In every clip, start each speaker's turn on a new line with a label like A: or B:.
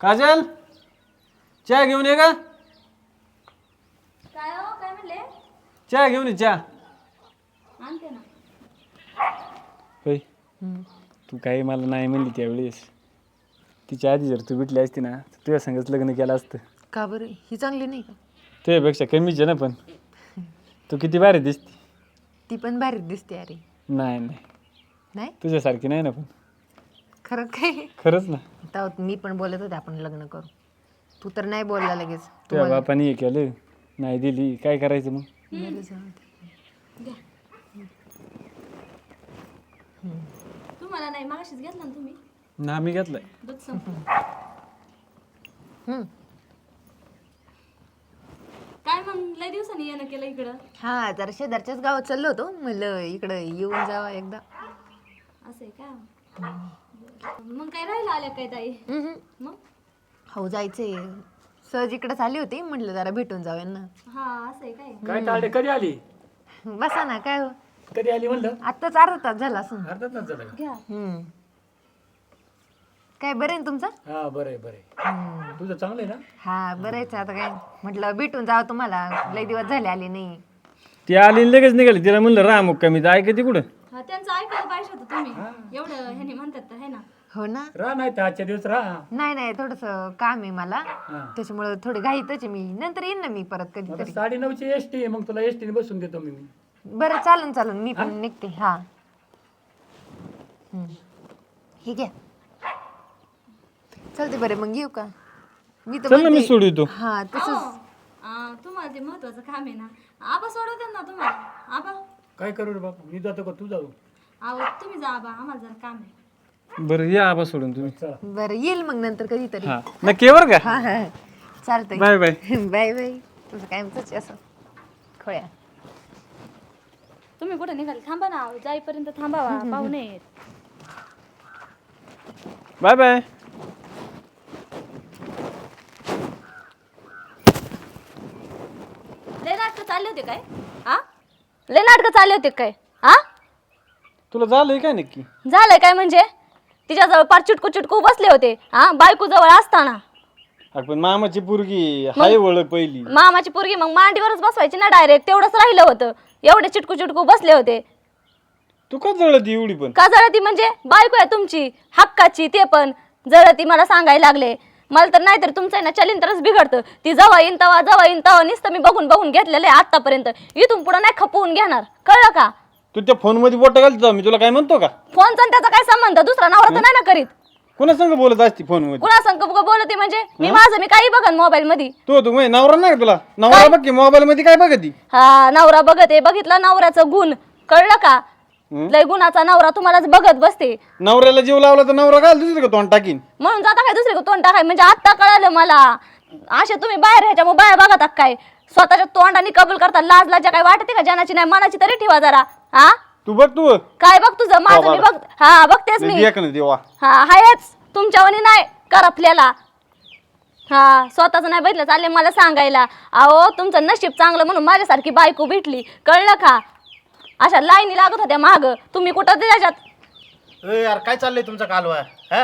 A: काजल चहा घेऊन ये का?
B: काय हो काय म्हणले?
A: चहा घेऊन ये चहा.
B: आणते ना.
A: होय. तू काही मला नाही म्हणली त्यावेळेस. तिच्या आधी जर तू भेटली असती ना तर तुझ्या संगच लग्न केलं असतं.
C: का बरं? ही चांगली नाही का?
A: तुझ्यापेक्षा कमीच आहे ना पण. तू किती भारी दिसती.
C: ती पण भारी दिसते अरे.
A: नाही नाही.
C: नाही?
A: तुझ्यासारखी नाही ना पण.
C: खरं काय?
A: खरंच ना.
C: तेव्हा मी पण बोलत होते आपण लग्न करू. तू तर नाही बोलला लगेच. तू
A: तुझ्या बापाने हे केलं नाही दिली काय करायचं मग?
C: जाऊ दे.
B: तुम्हाला नाही मागाशीच घेतला ना तुम्ही?
A: ना मी घेतलंय.
B: दूध संपलं
C: हम्म.
B: काय मग लय दिवसांनी येणं केलं इकडं?
C: हा जरा शेजारच्याच गावात चाललो होतो. म्हणलं इकडं येऊन जावा एकदा.
B: असं आहे का? मग काय राहिलं आल्या काय ताई. मग?
C: हो जायचंय. सहज इकडे आली होती म्हटलं जरा भेटून जाऊ यांना.
B: हा असं आहे काय?
D: काय कधी आली?
C: बसा ना काय हो?
D: कधी आली म्हणलं?
C: आत्ताच अर्धा तास झाला असं
D: अर्धाच तास झाला का?
B: घ्या.
C: हम्म. काय बरं आहे ना तुमचं?
D: हा बरं आहे बरं आहे. तुझं चांगलं आहे ना?
C: हा बरं आहे आता काय? म्हटलं भेटून जावं तुम्हाला. लई दिवस झाले आले नाही.
A: ती आली आणि लगेच निघाली. तिला म्हणलं राहा मग कमी तर ऐकते कुठं?
B: हा त्यांचं ऐकायला पाहिजे होतं तुम्ही. एवढं ह्याने म्हणतात तर है ना?
C: हो ना?
D: राहा नाही तर आजच्या दिवस राहा.
C: नाही नाही थोडस काम आहे मला.
D: हा.
C: त्याच्यामुळे थोडी घाईतच आहे मी. नंतर येईन ना मी परत
D: आता
C: कधीतरी.
D: साडे नऊची एस टी आहे मग तुला एस टीने बसून देतो मी.
C: बरं चालन चालन. मी पण निघते. हा. हम्म. हे घ्या. चालते बरं मग येऊ का? मी तर
A: चल ना मी
C: म्हणते-
A: सोडू येतो
C: हा तसंच.
B: तुम्हाला ते महत्वाचं काम आहे ना आबा सोडवतात ना तुम्हाला. आबा.
D: काय करू रे बाबा मी जातो का? तू जाऊ.
B: आहो तुम्ही जा आबा. आम्हाला जरा काम आहे.
A: बरं या आबा सोडून तुम्ही.
D: चला.
C: बरं येईल मग नंतर कधीतरी.
A: हा नक्की बरं का?
C: हा हा. चालतंय.
A: Bye bye.
C: Bye bye. तुझं काय म्हणतच असं? खोया.
B: तुम्ही कुठे निघाल? थांबा ना जाईपर्यंत थांबावा पाहुणे आहेत.
A: Bye bye.
B: लय नाटकं चालले होते काय? हा लय नाटकं चालले होते काय? हा
A: तुला झालंय काय नक्की?
B: झालंय काय म्हणजे? तिच्याजवळ पार चिटकू चिटकू बसले होते. हा बायको जवळ असताना.
A: अगं पण मामाची पोरगी हाय ओळख पहिली.
B: मामाची पोरगी मग मांडीवरच बसवायची ना डायरेक्ट तेवढंच राहिलं होतं. एवढे चिटकू चिटकू बसले होते.
A: तू का जळती एवढी पण?
B: का जळती म्हणजे? बायको आहे तुमची. हक्काची ते पण. जळती मला सांगायला लागले. मला तर नाही तर तुमचं आहे ना चलिंतरच बिघडतं. ती जवळ येईन तवा जवळ येईन तवा नुसतं मी बघून बघून घेतलेलं आहे आतापर्यंत. इथून पुढं नाही खपवून घेणार. कळलं का?
A: तू त्या फोनमध्ये बोट घालतो मी तुला काय म्हणतो का?
B: फोनचा आणि त्याचा काय संबंध? दुसरा नवरा तर नाही ना करीत.
A: कोणा संग बोलत असती फोनमध्ये
B: कुणा संग बोलते म्हणजे? मी माझं मी काही बघन मोबाईल मध्ये
A: तू तू म्हणजे नवरा नाही का तुला? नवरा बघ मोबाईल मध्ये काय बघती?
B: हा नवरा बघत आहे. बघितला नवऱ्याचं गुण. कळलं का? लय गुणाचा नवरा तुम्हालाच बघत बसते.
A: नवऱ्याला जीव लावला तर नवरा घाल दुसरी का तोंड टाकीन.
B: म्हणून जाता काय दुसरे तोंड टाकाय? म्हणजे आता कळालं मला. असे तुम्ही बाहेर ह्याच्या बाहेर बघतात काय? स्वतःच्या तोंडाने कबूल करता. लाज लाजा काय वाटते का? जनाची नाही मनाची तरी ठेवा जरा. हा
A: तू बघ तू.
B: काय बघ तुझं? माझं मी बघ. हा बघतेस मी
A: ना देवा.
B: हा हायच. तुमच्यावानी नाही करपल्याला हा स्वतःच नाही बघितलं चालले मला सांगायला. अहो तुमचं नशीब चांगलं म्हणून माझ्यासारखी बायको भेटली. कळलं का? अशा लाईनी लागत होत्या माग. तुम्ही कुठं ते त्याच्यात?
E: ए यार काय चाललंय तुमचा कालवा हा?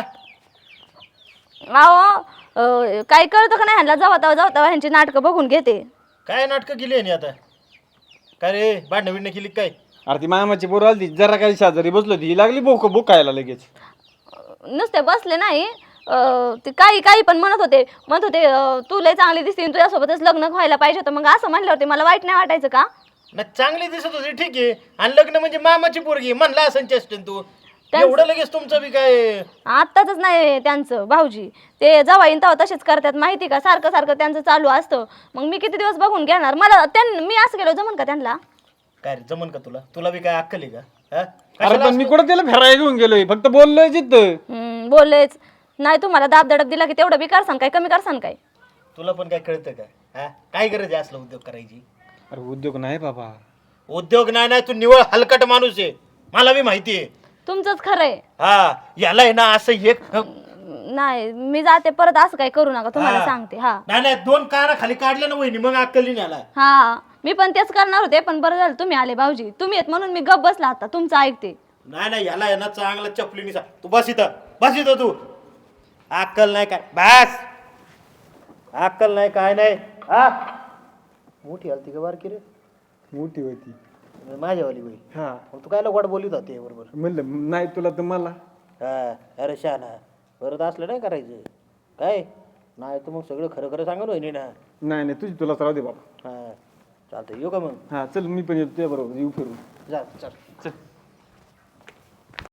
B: अहो अं, काही कळतं का नाही? ह्यांना जावा तेव्हा जावा तेव्हा ह्यांची नाटकं बघून घेते.
E: काय नाटकं केली आहे आता? काय रे भांडणं बिडणं केली काय?
A: अरे ती मामाची पोर आली जरा काही शेजारी बसलो ती लागली बोक बुकायला लगेच.
B: नुसते बसले नाही. अं, ते काही काही पण म्हणत होते. म्हणत होते अं, तू लय चांगली दिसते आणि तुझ्यासोबतच लग्न व्हायला पाहिजे होतं. मग असं म्हणल्यावरती मला वाईट नाही वाटायचं का?
E: ना चांगली दिसत होती ठीक आहे. आणि लग्न म्हणजे मामाची पोरगी म्हणला असं चेष्टन तू. एवढं लगेच तुमचं बी काय?
B: आत्ताच नाही त्यांचं भाऊजी. ते जेव्हा येईन तेव्हा तसेच करतात माहिती का? सारखं सारखं त्यांचं चालू असतं. मग मी किती दिवस बघून घेणार? मला त्यां मी असं केलं जमन का त्यांना?
E: काय रे जमन का तुला? तुला बी काय अक्कल आहे का? हा?
A: अरे
E: कशाला
A: पण मी कुठं त्याला फिरायला घेऊन गेलोय? फक्त बोललोय जिथं.
B: हम्म, बोललेच. नाही तुम्हाला दाब दडप दिला की तेवढं बी करसान काय? कमी करसान काय?
E: तुला पण काय कळतं का? हा? काय गरज आहे असलं उद्योग करायची?
A: अरे उद्योग नाही बाबा.
E: उद्योग नाही नाही तू निवळ हलकट माणूस आहे. मला बी माहिती आहे.
B: तुमचंच खरंय
E: हा याला आहे ना असं एक
B: नाही मी जाते परत असं काही करू नका तुम्हाला
E: हा.
B: सांगते हा.
E: नाही नाही दोन काना खाली काढल्या ना वहिनी मग अक्कली आला.
B: हा. मी पण तेच करणार होते पण बरं झालं तुम्ही आले भाऊजी. तुम्ही येत म्हणून मी गप बसला आता तुमचं ऐकते.
E: नाही नाही याला आहे ना चांगला चपलीने सांग तू बस इथं बस इथं तू. अक्कल नाही काय. बस. अक्कल नाही काय नाही. हा मोठी आलती का बारकी रे?
A: मोठी होती.
E: माझ्यावाली बाई.
A: हा.
E: मग तू काय वाट बोलीत होते बरोबर
A: म्हणलं नाही तुला तर मला.
E: हा. अरे शहाणा परत असलं नाही करायचं. काय? नाही तर मग सगळं खरं खरं सांगा ना ना.
A: नाही नाही तुझी तुला राहू दे बाबा.
E: हा. चालतंय. येऊ का मग?
A: हा चल मी पण येतो. तुझ्या बरोबर येऊ फिरून.
E: जा चल.
A: चल.